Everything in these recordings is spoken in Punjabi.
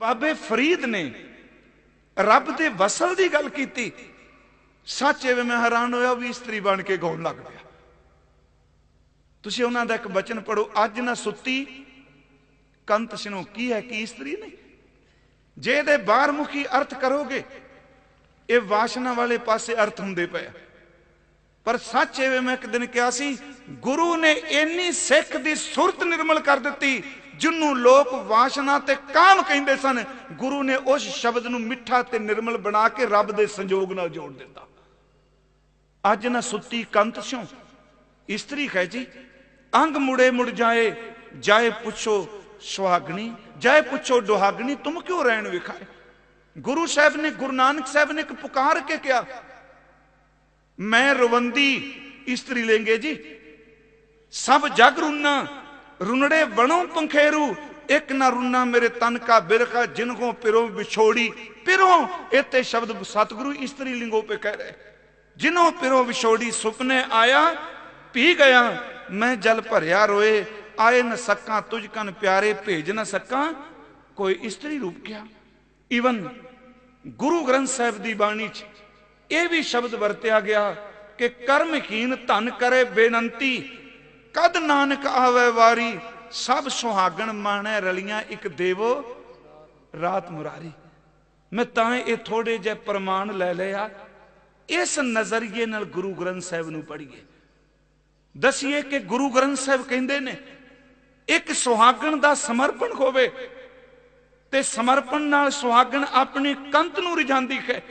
ਬਾਬੇ ਫਰੀਦ ਨੇ ਰੱਬ ਦੇ ਵਸਲ ਦੀ ਗੱਲ ਕੀਤੀ। ਸੱਚ ਐਵੇਂ ਮੈਂ ਹੈਰਾਨ ਹੋਇਆ ਵੀ ਇਸਤਰੀ ਬਣ ਕੇ ਗਾਉਣ ਲੱਗ ਪਿਆ। ਤੁਸੀਂ ਉਹਨਾਂ ਦਾ ਇੱਕ ਬਚਨ ਪੜੋ ਅੱਜ ਨਾ ਸੁੱਤੀ, ਕੰਤ ਸਿਨੋ ਕੀ ਹੈ, ਕੀ ਇਸਤਰੀ ਨੇ? ਜੇ ਇਹਦੇ ਬਾਹਰਮੁਖੀ ਅਰਥ ਕਰੋਗੇ, ਇਹ ਵਾਸ਼ਨਾ ਵਾਲੇ ਪਾਸੇ ਅਰਥ ਹੁੰਦੇ ਪਏ ਪਰ ਸੱਚ ਐਵੇਂ ਮੈਂ ਇੱਕ ਦਿਨ ਕਿਹਾ ਸੀ, ਗੁਰੂ ਨੇ ਇੰਨੀ ਸਿੱਖ ਦੀ ਸੁਰਤ ਨਿਰਮਲ ਕਰ ਦਿੱਤੀ ਜਿਹਨੂੰ ਲੋਕ ਵਾਸ਼ਨਾ ਤੇ ਕਾਮ ਕਹਿੰਦੇ ਸਨ, ਗੁਰੂ ਨੇ ਉਸ ਸ਼ਬਦ ਨੂੰ ਮਿੱਠਾ ਤੇ ਨਿਰਮਲ ਬਣਾ ਕੇ ਰੱਬ ਦੇ ਸੰਜੋਗ ਨਾਲ ਜੋੜ ਦਿੱਤਾ। ਅੱਜ ਨਾ ਸੁੱਤੀ ਕੰਤ ਸਿਓ ਇਸਤਰੀ ਕਹਿ ਜੀ, ਅੰਗ ਮੁੜੇ ਮੁੜ ਜਾਏ ਜਾਏ ਪੁੱਛੋ ਸੁਹਾਗਣੀ, ਜਾਏ ਪੁੱਛੋ ਦੁਹਾਗਣੀ ਤੁਮ ਕਿਉਂ ਰਹਿਣ ਵਿਖਾਏ? ਗੁਰੂ ਸਾਹਿਬ ਨੇ, ਗੁਰੂ ਨਾਨਕ ਸਾਹਿਬ ਨੇ ਇੱਕ ਪੁਕਾਰ ਕੇ ਕਿਹਾ, ਮੈਂ ਰਵੰਦੀ ਇਸਤਰੀ ਲੈਂਗੇ ਜੀ, ਸਭ ਜਗ ਰੁੰਨਾ ਰੁਨੜੇ ਬਣੋ ਪੰਖੇਰੂ, ਇੱਕ ਨਾ ਰੁਨਾ ਮੇਰੇ ਤਨ ਕਾ ਬਿਰਖਾ ਜਿਨ ਪਿਰੋ ਵਿਛੋੜੀ। ਪਿਰੋ ਇਤੇ ਸ਼ਬਦ ਸਤਿਗੁਰੂ ਇਸਤਰੀ ਲਿੰਗੋ ਪੇ ਕਹਿ ਰਹੇ। ਜਿਨੋ ਪਿਰੋ ਵਿਛੋੜੀ, ਸੁਪਨੇ ਆਇਆ ਪੀ ਗਿਆ, ਮੈਂ ਜਲ ਭਰਿਆ ਰੋਏ। ਆਏ ਨ ਸਕਾਂ ਤੁਝ ਕਨ ਪਿਆਰੇ, ਭੇਜ ਨ ਸਕਾਂ ਕੋਈ ਇਸਤਰੀ ਰੂਪ ਕਿਆ। ਈਵਨ ਗੁਰੂ ਗ੍ਰੰਥ ਸਾਹਿਬ ਦੀ ਬਾਣੀ 'ਚ ਇਹ ਵੀ ਸ਼ਬਦ ਵਰਤਿਆ ਗਿਆ ਕਿ ਕਰਮਹੀਨ ਧਨ ਕਰੇ ਬੇਨੰਤੀ ਕਦ ਨਾਨਕ ਆਵੇ ਵਾਰੀ? ਸਭ ਸੁਹਾਗਣ ਮਾਣੈ ਰਲੀਆਂ ਇੱਕ ਦੇਵੋ ਰਾਤ ਮੁਰਾਰੀ। ਮੈਂ ਤਾਂ ਇਹ ਥੋੜੇ ਜਿਹੇ ਪ੍ਰਮਾਣ ਲੈ ਲਿਆ। ਇਸ ਨਜ਼ਰੀਏ ਨਾਲ ਗੁਰੂ ਗ੍ਰੰਥ ਸਾਹਿਬ ਨੂੰ ਪੜ੍ਹੀਏ। ਦਸੀਏ ਕਿ ਗੁਰੂ ਗ੍ਰੰਥ ਸਾਹਿਬ ਕਹਿੰਦੇ ਨੇ, ਇੱਕ ਸੁਹਾਗਣ ਦਾ ਸਮਰਪਣ ਹੋਵੇ ਤੇ ਸਮਰਪਣ ਨਾਲ ਸੁਹਾਗਣ ਆਪਣੀ ਕੰਤ ਨੂੰ ਰਿਝਾਉਂਦੀ ਹੈ।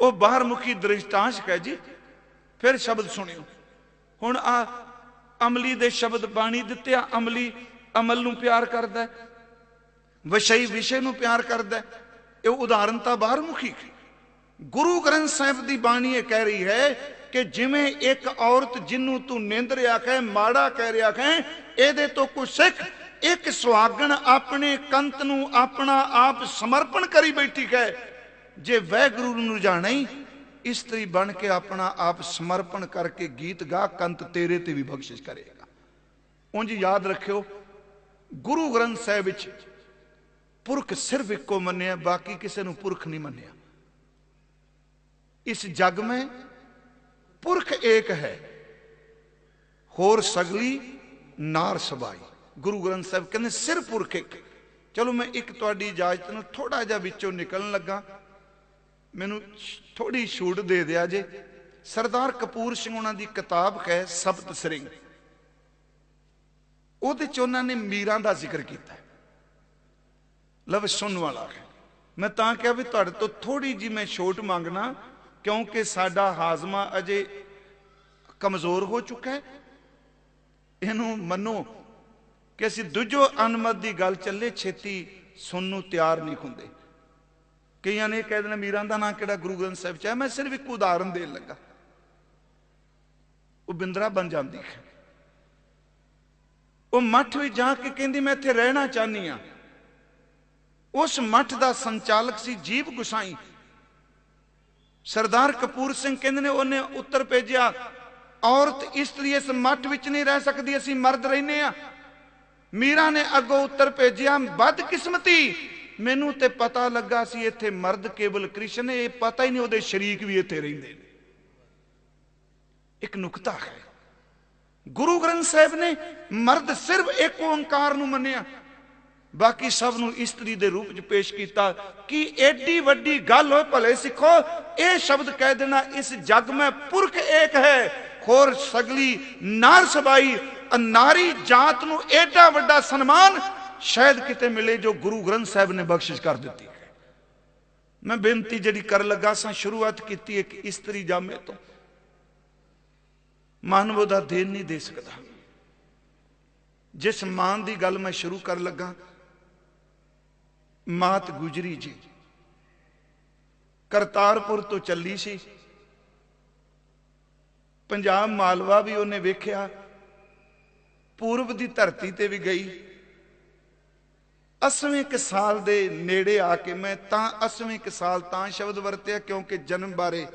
ਉਹ ਬਾਹਰਮੁਖੀ ਦ੍ਰਿਸ਼ਟਾਂਸ਼ ਹੈ ਜੀ। ਫਿਰ ਸ਼ਬਦ ਸੁਣਿਓ। ਹੁਣ ਆ ਅਮਲੀ ਦੇ ਸ਼ਬਦ ਬਾਣੀ ਦਿੱਤਿਆ ਅਮਲੀ ਅਮਲ ਨੂੰ ਪਿਆਰ ਕਰਦਾ ਹੈ, ਵਿਸ਼ਈ ਵਿਸ਼ੇ ਨੂੰ ਪਿਆਰ ਕਰਦਾ ਹੈ। ਇਹ ਉਦਾਹਰਨ ਤਾਂ ਬਾਹਰਮੁਖੀ ਹੈ ਗੁਰੂ ਗ੍ਰੰਥ ਸਾਹਿਬ ਦੀ ਬਾਣੀ ਇਹ ਕਹਿ ਰਹੀ ਹੈ ਕਿ ਜਿਵੇਂ ਇੱਕ ਔਰਤ ਜਿਹਨੂੰ ਤੂੰ ਨਿੰਦ ਨਿੰਦਰਿਆ ਕਹੇ ਮਾੜਾ ਕਹਿ ਰਿਹਾ ਕਹੇ ਇਹਦੇ ਤੋਂ ਕੁਝ ਸਿੱਖ, ਇੱਕ ਸੁਹਾਗਣ ਆਪਣੇ ਕੰਤ ਨੂੰ ਆਪਣਾ ਆਪ ਸਮਰਪਣ ਕਰੀ ਬੈਠੀ ਹੈ ਜੇ ਵੈਗੁਰੂ ਨੂੰ ਜਾਣਾ ਹੀ ਇਸਤਰੀ ਬਣ ਕੇ ਆਪਣਾ ਆਪ ਸਮਰਪਣ ਕਰਕੇ ਗੀਤ ਗਾ, ਕੰਤ ਤੇਰੇ ਤੇ ਵੀ ਬਖਸ਼ਿਸ਼ ਕਰੇਗਾ। ਉਂਝ ਯਾਦ ਰੱਖਿਓ, ਗੁਰੂ ਗ੍ਰੰਥ ਸਾਹਿਬ ਵਿੱਚ ਪੁਰਖ ਸਿਰਫ ਇੱਕੋ ਮੰਨਿਆ, ਬਾਕੀ ਕਿਸੇ ਨੂੰ ਪੁਰਖ ਨਹੀਂ ਮੰਨਿਆ। ਇਸ ਜਗ में ਪੁਰਖ ਏਕ ਹੈ, ਹੋਰ ਸਗਲੀ ਨਾਰ ਸਬਾਈ। ਗੁਰੂ ਗ੍ਰੰਥ ਸਾਹਿਬ ਕਹਿੰਦੇ, ਸਿਰ ਪੁਰਖ ਇੱਕ ਚਲੋ ਮੈਂ ਇੱਕ ਤੁਹਾਡੀ ਇਜਾਜ਼ਤ ਨਾਲ ਥੋੜਾ ਜਿਹਾ ਵਿੱਚੋਂ ਨਿਕਲਣ ਲੱਗਾ। ਮੈਨੂੰ ਥੋੜੀ ਛੂਟ ਦੇ ਦਿਆ ਜੇ। ਸਰਦਾਰ ਕਪੂਰ ਸਿੰਘ ਉਹਨਾਂ ਦੀ ਕਿਤਾਬ ਹੈ ਸਬਤ ਸ੍ਰਿੰਗ। ਉਹਦੇ ਚ ਉਹਨਾਂ ਨੇ ਮੀਰਾਂ ਦਾ ਜ਼ਿਕਰ ਕੀਤਾ। ਹੈ। ਲਵ ਸੁਣਨ ਵਾਲਾ ਹੈ। ਮੈਂ ਤਾਂ ਕਿਹਾ ਵੀ ਤੁਹਾਡੇ ਤੋਂ ਥੋੜੀ ਜੀ ਮੈਂ ਛੋਟ ਮੰਗਣਾ, ਕਿਉਂਕਿ ਸਾਡਾ ਹਾਜ਼ਮਾ ਅਜੇ ਕਮਜ਼ੋਰ ਹੋ ਚੁੱਕਾ ਹੈ। ਇਹਨੂੰ ਮੰਨੋ ਕਿ ਅਸੀਂ ਦੂਜੋ ਅਨਮਤ ਦੀ ਗੱਲ ਚੱਲੇ, ਛੇਤੀ ਸੁਣਨ ਨੂੰ ਤਿਆਰ ਨਹੀਂ ਹੁੰਦੇ। ਕਈਆਂ ਨੇ ਕਹਿ ਦੇਣਾ, ਮੀਰਾਂ ਦਾ ਨਾਂ ਕਿਹੜਾ? ਗੁਰੂ ਗ੍ਰੰਥ ਸਾਹਿਬ ਚ ਹੈ। ਮੈਂ ਸਿਰਫ ਇੱਕ ਉਦਾਹਰਨ ਦੇਣ ਲੱਗਾ। ਉਹ ਬਿੰਦਰਾ ਬਣ ਜਾਂਦੀ ਹੈ। ਉਹ ਮੱਠ ਵਿੱਚ ਜਾ ਕੇ ਕਹਿੰਦੀ, ਮੈਂ ਇੱਥੇ ਰਹਿਣਾ ਚਾਹਨੀ ਆ ਉਸ ਮੱਠ ਦਾ ਸੰਚਾਲਕ ਸੀ ਜੀਵ ਗੁਸਾਈ। ਸਰਦਾਰ ਕਪੂਰ ਸਿੰਘ ਕਹਿੰਦੇ ਨੇ, ਉਹਨੇ ਉੱਤਰ ਭੇਜਿਆ, ਔਰਤ ਇਸਤਰੀ ਇਸ ਮੱਠ ਵਿੱਚ ਨਹੀਂ ਰਹਿ ਸਕਦੀ, ਅਸੀਂ ਮਰਦ ਰਹਿੰਦੇ ਆ ਮੀਰਾ ਨੇ ਅੱਗੋਂ ਉੱਤਰ ਭੇਜਿਆ ਬਦਕਿਸਮਤੀ ਮੈਨੂੰ ਤੇ ਪਤਾ ਲੱਗਾ ਸੀ ਇੱਥੇ ਮਰਦ ਕੇਵਲ ਕ੍ਰਿਸ਼ਨ ਇਹ ਪਤਾ ਹੀ ਨਹੀਂ ਉਹਦੇ ਸ਼ਰੀਕ ਵੀ ਇੱਥੇ ਰਹਿੰਦੇ ਨੇ। ਇੱਕ ਨੁਕਤਾ ਹੈ। ਗੁਰੂ ਗ੍ਰੰਥ ਸਾਹਿਬ ਨੇ ਮਰਦ ਸਿਰਫ ਇੱਕ ਓੰਕਾਰ ਨੂੰ ਮੰਨਿਆ, ਬਾਕੀ ਸਭ ਨੂੰ ਇਸਤਰੀ ਦੇ ਰੂਪ 'ਚ ਪੇਸ਼ ਕੀਤਾ ਕਿ ਐਡੀ ਵੱਡੀ ਗੱਲ ਹੋਏ ਭਲੇ ਸਿੱਖੋ, ਇਹ ਸ਼ਬਦ ਕਹਿ ਦੇਣਾ ਇਸ ਜਗ ਮੈਂ ਪੁਰਖ ਏਕ ਹੈ, ਹੋਰ ਸਗਲੀ ਨਾਰ ਸਬਾਈ ਨਾਰੀ ਜਾਤ ਨੂੰ ਐਡਾ ਵੱਡਾ ਸਨਮਾਨ ਸ਼ਾਇਦ ਕਿਤੇ ਮਿਲੇ ਜੋ ਗੁਰੂ ਗ੍ਰੰਥ ਸਾਹਿਬ ਨੇ ਬਖਸ਼ਿਸ਼ ਕਰ ਦਿੱਤੀ। ਹੈ ਮੈਂ ਬੇਨਤੀ ਜਿਹੜੀ ਕਰਨ ਲੱਗਾ ਸਾਂ, ਸ਼ੁਰੂਆਤ ਕੀਤੀ ਇੱਕ ਇਸਤਰੀ ਜਾਮੇ ਤੋਂ। ਮਾਨਵ ਦਾ ਦੇਣ ਨਹੀਂ ਦੇ ਸਕਦਾ। ਜਿਸ ਮਾਂ ਦੀ ਗੱਲ ਮੈਂ ਸ਼ੁਰੂ ਕਰਨ ਲੱਗਾ, ਮਾਤ ਗੁਜਰੀ ਜੀ। ਕਰਤਾਰਪੁਰ ਤੋਂ ਚੱਲੀ ਸੀ। ਪੰਜਾਬ ਮਾਲਵਾ ਵੀ ਉਹਨੇ ਵੇਖਿਆ। ਪੂਰਬ ਦੀ ਧਰਤੀ ਤੇ ਵੀ ਗਈ। ਅਸਵੇਂ ਇੱਕ ਸਾਲ ਦੇ ਨੇੜੇ ਆ ਕੇ ਮੈਂ ਤਾਂ ਅਸਵੇਂ ਇੱਕ ਸਾਲ ਤਾਂ ਸ਼ਬਦ ਵਰਤਿਆ ਕਿਉਂਕਿ ਜਨਮ ਬਾਰੇ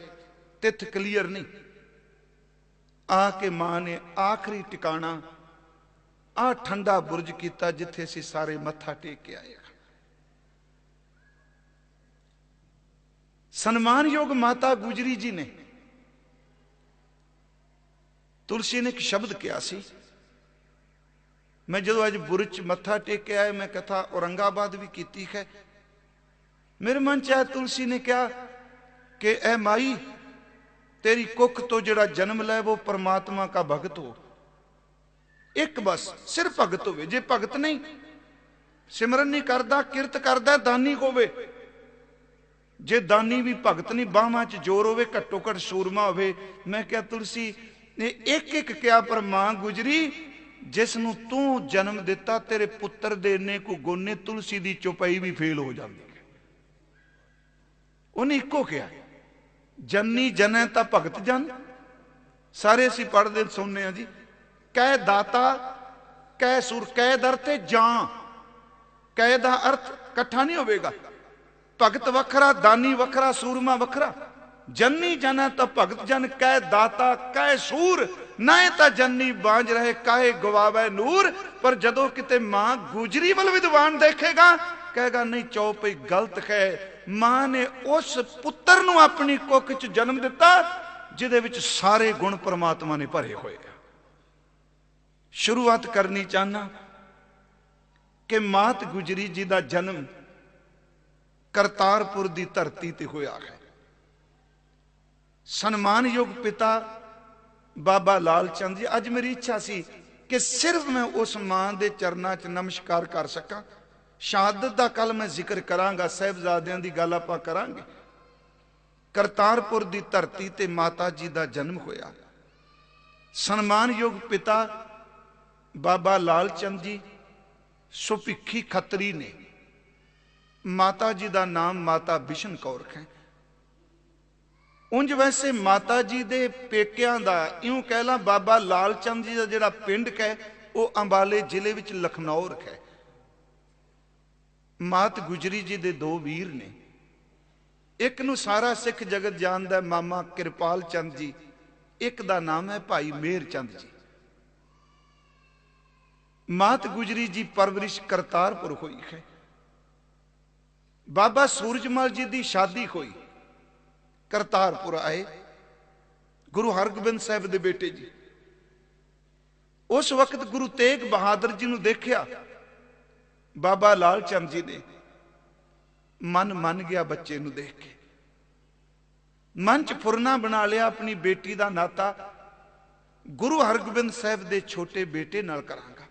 ਤਿਥ ਕਲੀਅਰ ਨਹੀਂ। ਆ ਕੇ ਮਾਂ ਨੇ ਆਖਰੀ ਟਿਕਾਣਾ, ਆ ਠੰਡਾ ਬੁਰਜ ਕੀਤਾ ਜਿੱਥੇ ਅਸੀਂ ਸਾਰੇ ਮੱਥਾ ਟੇਕ ਕੇ ਆਏ ਸਨਮਾਨਯੋਗ ਮਾਤਾ ਗੁਜਰੀ ਜੀ ਨੇ ਤੁਲਸੀ ਨੇ ਇੱਕ ਸ਼ਬਦ ਕਿਹਾ ਸੀ ਮੈਂ ਜਦੋਂ ਅੱਜ ਬੁਰਜ 'ਚ ਮੱਥਾ ਟੇਕਿਆ ਹੈ ਮੈਂ ਕਥਾ ਔਰੰਗਾਬਾਦ ਵੀ ਕੀਤੀ ਹੈ। ਮੇਰੇ ਮਨ ਚ ਆਇਆ ਤੁਲਸੀ ਨੇ ਕਿਹਾ ਕਿ ਐ ਮਾਈ, ਤੇਰੀ ਕੁੱਖ ਤੋਂ ਜਿਹੜਾ ਜਨਮ ਲੈ, ਉਹ ਪਰਮਾਤਮਾ ਦਾ ਭਗਤ ਹੋ। ਇੱਕ ਬਸ ਸਿਰਫ ਭਗਤ ਹੋਵੇ, ਜੇ ਭਗਤ ਨਹੀਂ, ਸਿਮਰਨ ਨਹੀਂ ਕਰਦਾ, ਕਿਰਤ ਕਰਦਾ, ਦਾਨੀ ਹੋਵੇ। ਜੇ ਦਾਨੀ ਵੀ ਭਗਤ ਨਹੀਂ, ਬਾਹਾਂ 'ਚ ਜ਼ੋਰ ਹੋਵੇ, ਘੱਟੋ ਘੱਟ ਸੂਰਮਾ ਹੋਵੇ, ਮੈਂ ਕਿਹਾ, ਤੁਲਸੀ ਨੇ ਇੱਕ ਇੱਕ ਕਿਹਾ ਪਰ ਮਾਂ ਗੁਜਰੀ ਜਿਸ ਨੂੰ ਤੂੰ ਜਨਮ ਦਿੱਤਾ, ਤੇਰੇ ਪੁੱਤਰ ਦੇ ਨੇ ਕੋ ਗੋਨੇ ਤੁਲਸੀ ਦੀ ਚੁਪਈ ਵੀ ਫੇਲ ਹੋ ਜਾਂਦੀ ਉਹਨੇ ਇੱਕੋ ਕਿਹਾ, ਜੰਨੀ ਜਨੈ ਤਾਂ ਭਗਤ ਜਨ। ਸਾਰੇ ਅਸੀਂ ਪੜ੍ਹਦੇ ਸੁਣਨੇ ਆ ਜੀ, ਕਹਿ ਦਾਤਾ, ਕਹਿ ਸੁਰ, ਕਹਿ ਦਰ ਤੇ ਜਾਂ। ਕਹਿ ਦਾ ਅਰਥ ਇਕੱਠਾ ਨਹੀਂ ਹੋਵੇਗਾ। ਭਗਤ ਵੱਖਰਾ, ਦਾਨੀ ਵੱਖਰਾ, ਸੂਰਮਾ ਵੱਖਰਾ। ਜੰਨੀ ਜਨੈ ਤਾਂ ਭਗਤ ਜਨ, ਕਹਿ ਦਾਤਾ, ਕਹਿ ਸੂਰ। ਨਾ ਇਹ ਤਾਂ ਜੰਨੀ ਬਾਂਝ ਰਹੇ, ਕਾਹੇ ਗਵਾਵੇ ਨੂਰ। ਪਰ ਜਦੋਂ ਕਿਤੇ ਮਾਂ ਗੁਜਰੀ ਵੱਲ ਵਿਦਵਾਨ ਦੇਖੇਗਾ, ਕਹੇਗਾ, ਨਹੀਂ ਚੌਪਈ ਗਲਤ ਹੈ। ਮਾਂ ਨੇ ਉਸ ਪੁੱਤਰ ਨੂੰ ਆਪਣੀ ਕੁੱਖ 'ਚ ਜਨਮ ਦਿੱਤਾ, ਜਿਹਦੇ ਵਿੱਚ ਸਾਰੇ ਗੁਣ ਪ੍ਰਮਾਤਮਾ ਨੇ ਭਰੇ ਹੋਏ ਆ। ਸ਼ੁਰੂਆਤ ਕਰਨੀ ਚਾਹਨਾ ਕਿ ਮਾਤ ਗੁਜਰੀ ਜੀ ਦਾ ਜਨਮ ਕਰਤਾਰਪੁਰ ਦੀ ਧਰਤੀ ਤੇ ਹੋਇਆ ਹੈ। ਸਨਮਾਨਯੋਗ ਪਿਤਾ ਬਾਬਾ ਲਾਲ ਚੰਦ ਜੀ, ਅੱਜ ਮੇਰੀ ਇੱਛਾ ਸੀ ਕਿ ਸਿਰਫ ਮੈਂ ਉਸ ਮਾਂ ਦੇ ਚਰਨਾਂ 'ਚ ਨਮਸਕਾਰ ਕਰ ਸਕਾਂ। ਸ਼ਹਾਦਤ ਦਾ ਕੱਲ ਮੈਂ ਜ਼ਿਕਰ ਕਰਾਂਗਾ, ਸਹਿਬਜ਼ਾਦਿਆਂ ਦੀ ਗੱਲ ਆਪਾਂ ਕਰਾਂਗੇ। ਕਰਤਾਰਪੁਰ ਦੀ ਧਰਤੀ ਤੇ ਮਾਤਾ ਜੀ ਦਾ ਜਨਮ ਹੋਇਆ। ਸਨਮਾਨਯੋਗ ਪਿਤਾ ਬਾਬਾ ਲਾਲ ਚੰਦ ਜੀ, ਸੁਭਿੱਖੀ ਖੱਤਰੀ ਨੇ। ਮਾਤਾ ਜੀ ਦਾ ਨਾਮ ਮਾਤਾ ਬਿਸ਼ਨ ਕੌਰ ਹੈ। ਉਂਝ ਵੈਸੇ ਮਾਤਾ ਜੀ ਦੇ ਪੇਕਿਆਂ ਦਾ ਇਉਂ ਕਹਿ ਲਾਂ ਬਾਬਾ ਲਾਲ ਚੰਦ ਜੀ ਦਾ ਜਿਹੜਾ ਪਿੰਡ ਹੈ ਉਹ ਅੰਬਾਲੇ ਜ਼ਿਲ੍ਹੇ ਵਿੱਚ ਲਖਨੌਰ ਹੈ। ਮਾਤ ਗੁਜਰੀ ਜੀ ਦੇ ਦੋ ਵੀਰ ਨੇ। ਇੱਕ ਨੂੰ ਸਾਰਾ ਸਿੱਖ ਜਗਤ ਜਾਣਦਾ ਹੈ, ਮਾਮਾ ਕਿਰਪਾਲ ਚੰਦ ਜੀ। ਇੱਕ ਦਾ ਨਾਮ ਹੈ ਭਾਈ ਮੇਰ ਚੰਦ ਜੀ। ਮਾਤ ਗੁਜਰੀ ਜੀ ਪਰਵਰਿਸ਼ ਕਰਤਾਰਪੁਰ ਹੋਈ ਹੈ। ਬਾਬਾ ਸੂਰਜਮਲ ਜੀ ਦੀ ਸ਼ਾਦੀ ਹੋਈ। ਕਰਤਾਰਪੁਰ ਆਏ। ਗੁਰੂ ਹਰਗੋਬਿੰਦ ਸਾਹਿਬ ਦੇ ਬੇਟੇ ਜੀ। ਉਸ ਵਕਤ ਗੁਰੂ ਤੇਗ ਬਹਾਦਰ ਜੀ ਨੂੰ ਦੇਖਿਆ, ਬਾਬਾ ਲਾਲ ਚੰਦ ਜੀ ਨੇ। ਮਨ ਮੰਨ ਗਿਆ ਬੱਚੇ ਨੂੰ ਦੇਖ ਕੇ। ਮਨ ਚ ਫੁਰਨਾ ਬਣਾ ਲਿਆ ਆਪਣੀ ਬੇਟੀ ਦਾ ਨਾਤਾ। ਗੁਰੂ ਹਰਗੋਬਿੰਦ ਸਾਹਿਬ ਦੇ ਛੋਟੇ ਬੇਟੇ ਨਾਲ ਕਰਾਂਗਾ।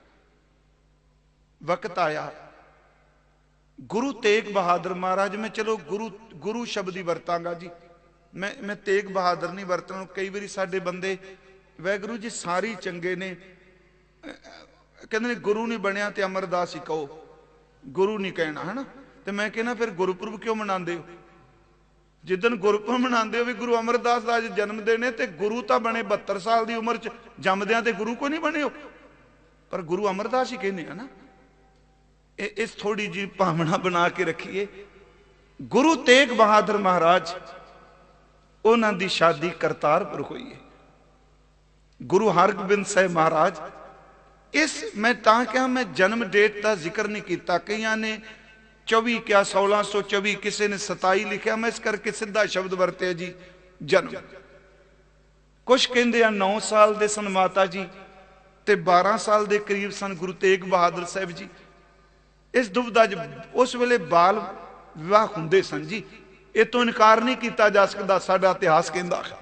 ਵਕਤ ਆਇਆ। ਗੁਰੂ ਤੇਗ ਬਹਾਦਰ ਮਹਾਰਾਜ, ਮੈਂ ਚਲੋ ਗੁਰੂ ਗੁਰੂ ਸ਼ਬਦ ਹੀ ਵਰਤਾਂਗਾ ਜੀ। ਮੈਂ ਮੈਂ ਤੇਗ ਬਹਾਦਰ ਨਹੀਂ ਵਰਤਣ ਕਈ ਵਾਰੀ ਸਾਡੇ ਬੰਦੇ ਵੈਗੁਰੂ ਜੀ ਸਾਰੀ ਚੰਗੇ ਨੇ। ਕਹਿੰਦੇ ਨੇ, ਗੁਰੂ ਨਹੀਂ ਬਣਿਆ ਤੇ ਅਮਰਦਾਸ ਹੀ ਕਹੋ। ਗੁਰੂ ਨਹੀਂ ਕਹਿਣਾ, ਹਨਾ? ਤੇ ਮੈਂ ਕਹਿੰਦਾ, ਫਿਰ ਗੁਰਪੁਰਬ ਕਿਉਂ ਮਨਾਉਂਦੇ ਹੋ? ਜਿੱਦਨ ਗੁਰਪੁਰਬ ਮਨਾਉਂਦੇ ਹੋ ਵੀ ਗੁਰੂ ਅਮਰਦਾਸ ਦਾ ਅੱਜ ਜਨਮ ਦਿਨ ਹੈ ਤੇ ਗੁਰੂ ਤਾਂ ਬਣੇ 72 ਸਾਲ ਦੀ ਉਮਰ ਚ, ਜੰਮਦਿਆਂ ਤੇ ਗੁਰੂ ਕੋਈ ਨਹੀਂ ਬਣੇ ਹੋ ਪਰ ਗੁਰੂ ਅਮਰਦਾਸ ਹੀ ਕਹਿੰਦੇ ਆ ਨਾ, ਇਹ ਇਸ ਥੋੜੀ ਜੀ ਭਾਵਨਾ ਬਣਾ ਕੇ ਰੱਖੀਏ। ਗੁਰੂ ਤੇਗ ਬਹਾਦਰ ਮਹਾਰਾਜ ਉਹਨਾਂ ਦੀ ਸ਼ਾਦੀ ਕਰਤਾਰਪੁਰ ਹੋਈ ਹੈ। ਗੁਰੂ ਹਰਗੋਬਿੰਦ ਸਾਹਿਬ ਮਹਾਰਾਜ, ਇਸ ਮੈਂ ਤਾਂ ਕਿਹਾ ਮੈਂ ਜਨਮ ਡੇਟ ਦਾ ਜ਼ਿਕਰ ਨਹੀਂ ਕੀਤਾ। ਕਈਆਂ ਨੇ 24 ਕਿਹਾ 1624 ਕਿਸੇ ਨੇ 27 ਲਿਖਿਆ, ਮੈਂ ਇਸ ਕਰਕੇ ਸਿੱਧਾ ਸ਼ਬਦ ਵਰਤਿਆ ਜੀ, ਜਨਮ। ਕੁਝ ਕਹਿੰਦੇ ਆ 9 ਸਾਲ ਦੇ ਸਨ ਮਾਤਾ ਜੀ ਤੇ 12 ਸਾਲ ਦੇ ਕਰੀਬ ਸਨ ਗੁਰੂ ਤੇਗ ਬਹਾਦਰ ਸਾਹਿਬ ਜੀ। ਇਸ ਦੁਬਦਾ ਚ ਉਸ ਵੇਲੇ ਬਾਲ ਵਿਆਹ ਹੁੰਦੇ ਸਨ ਜੀ। ਇਹ ਤੋਂ ਇਨਕਾਰ ਨਹੀਂ ਕੀਤਾ ਜਾ ਸਕਦਾ, ਸਾਡਾ ਇਤਿਹਾਸ ਕਹਿੰਦਾ ਹੈ।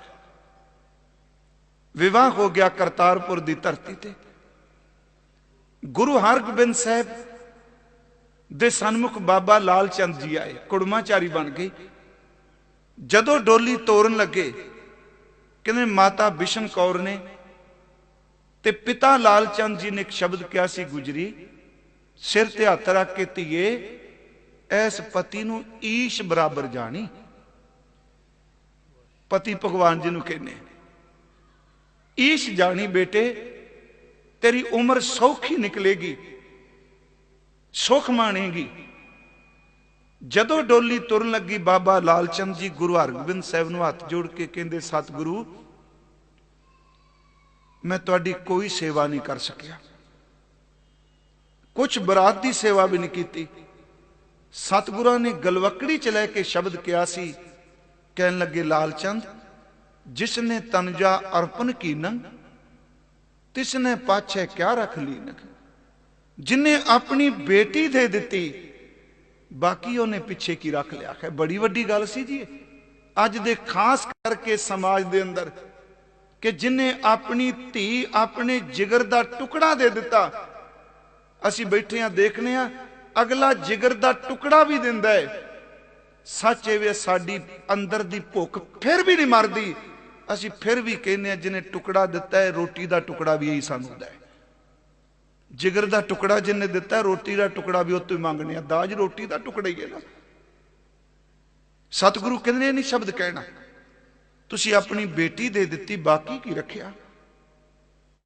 ਵਿਵਾਹ ਹੋ ਗਿਆ ਕਰਤਾਰਪੁਰ ਦੀ ਧਰਤੀ ਤੇ। ਗੁਰੂ ਹਰਗੋਬਿੰਦ ਸਾਹਿਬ ਦੇ ਸਨਮੁਖ ਬਾਬਾ ਲਾਲ ਚੰਦ ਜੀ ਆਏ, ਕੁੜਮਾਚਾਰੀ ਬਣ ਗਏ। ਜਦੋਂ ਡੋਲੀ ਤੋਰਨ ਲੱਗੇ, ਕਹਿੰਦੇ ਮਾਤਾ ਬਿਸ਼ਨ ਕੌਰ ਨੇ ਤੇ ਪਿਤਾ ਲਾਲ ਚੰਦ ਜੀ ਨੇ ਇੱਕ ਸ਼ਬਦ ਕਿਹਾ ਸੀ, ਗੁਜਰੀ, ਸਿਰ ਤੇ ਹੱਥ ਰੱਖ ਕੇ ਧੀਏ ਐਸ ਪਤੀ ਨੂੰ ਈਸ਼ ਬਰਾਬਰ ਜਾਣੀ। ਪਤੀ ਭਗਵਾਨ ਜੀ ਨੂੰ ਕਹਿੰਦੇ ਈਸ਼ ਜਾਣੀ ਬੇਟੇ, ਤੇਰੀ ਉਮਰ ਸੌਖੀ ਨਿਕਲੇਗੀ, ਸੁਖ ਮਾਣੇਗੀ। ਜਦੋਂ ਡੋਲੀ ਤੁਰਨ ਲੱਗੀ ਬਾਬਾ ਲਾਲਚੰਦ ਜੀ ਗੁਰੂ ਹਰਗੋਬਿੰਦ ਸਾਹਿਬ ਨੂੰ ਹੱਥ ਜੋੜ ਕੇ ਕਹਿੰਦੇ, ਸਤਿਗੁਰੂ, ਮੈਂ ਤੁਹਾਡੀ ਕੋਈ ਸੇਵਾ ਨਹੀਂ ਕਰ ਸਕਿਆ। ਕੁਝ ਬਰਾਤ ਦੀ ਸੇਵਾ ਵੀ ਨਹੀਂ ਕੀਤੀ। ਸਤਿਗੁਰਾਂ ਨੇ ਗਲਵਕੜੀ ਚ ਲੈ ਕੇ ਸ਼ਬਦ ਕਿਹਾ ਸੀ, ਕਹਿਣ ਲੱਗੇ, ਲਾਲ ਚੰਦ ਜਿਸਨੇ ਤਨਜਾ ਅਰਪਨ ਕੀਨੰ ਤਿਸਨੇ ਪਾਛੇ ਕਿਆ ਰੱਖ ਲੀਨਕ ਜਿਨੇ ਆਪਣੀ ਬੇਟੀ ਦੇ ਦਿੱਤੀ, ਬਾਕੀ ਉਹਨੇ ਪਿੱਛੇ ਕੀ ਰੱਖ ਲਿਆ? ਹੈ ਬੜੀ ਵੱਡੀ ਗੱਲ ਸੀ ਜੀ ਅੱਜ ਦੇ ਖਾਸ ਕਰਕੇ ਸਮਾਜ ਦੇ ਅੰਦਰ ਕਿ ਜਿਨੇ ਆਪਣੀ ਧੀ ਆਪਣੇ ਜਿਗਰ ਦਾ ਟੁਕੜਾ ਦੇ ਦਿੱਤਾ, ਅਸੀਂ ਬੈਠੇ ਆ ਦੇਖਨੇ ਆ ਅਗਲਾ ਜਿਗਰ ਦਾ ਟੁਕੜਾ ਵੀ ਦਿੰਦਾ ਹੈ। ਸੱਚ ਇਹ ਵੀ ਸਾਡੀ ਅੰਦਰ ਦੀ ਭੁੱਖ ਫਿਰ ਵੀ ਨਹੀਂ ਮਰਦੀ। ਅਸੀਂ ਫਿਰ ਵੀ ਕਹਿੰਦੇ ਆ ਜਿਹਨੇ ਟੁਕੜਾ ਦਿੱਤਾ ਹੈ, ਰੋਟੀ ਦਾ ਟੁਕੜਾ ਵੀ ਇਹੀ ਸਾਨੂੰ ਹੁੰਦਾ ਹੈ। ਜਿਗਰ ਦਾ ਟੁਕੜਾ ਜਿਹਨੇ ਦਿੱਤਾ ਰੋਟੀ ਦਾ ਟੁਕੜਾ ਵੀ ਉਹ ਤੋਂ ਹੀ ਮੰਗਨੇ ਆ ਦਾਜ ਰੋਟੀ ਦਾ ਟੁਕੜਾ ਹੀ ਹੈ ਨਾ। ਸਤਿਗੁਰੂ ਕਹਿੰਦੇ ਇਹ ਨਹੀਂ ਸ਼ਬਦ ਕਹਿਣਾ। ਤੁਸੀਂ ਆਪਣੀ ਬੇਟੀ ਦੇ ਦਿੱਤੀ, ਬਾਕੀ ਕੀ ਰੱਖਿਆ?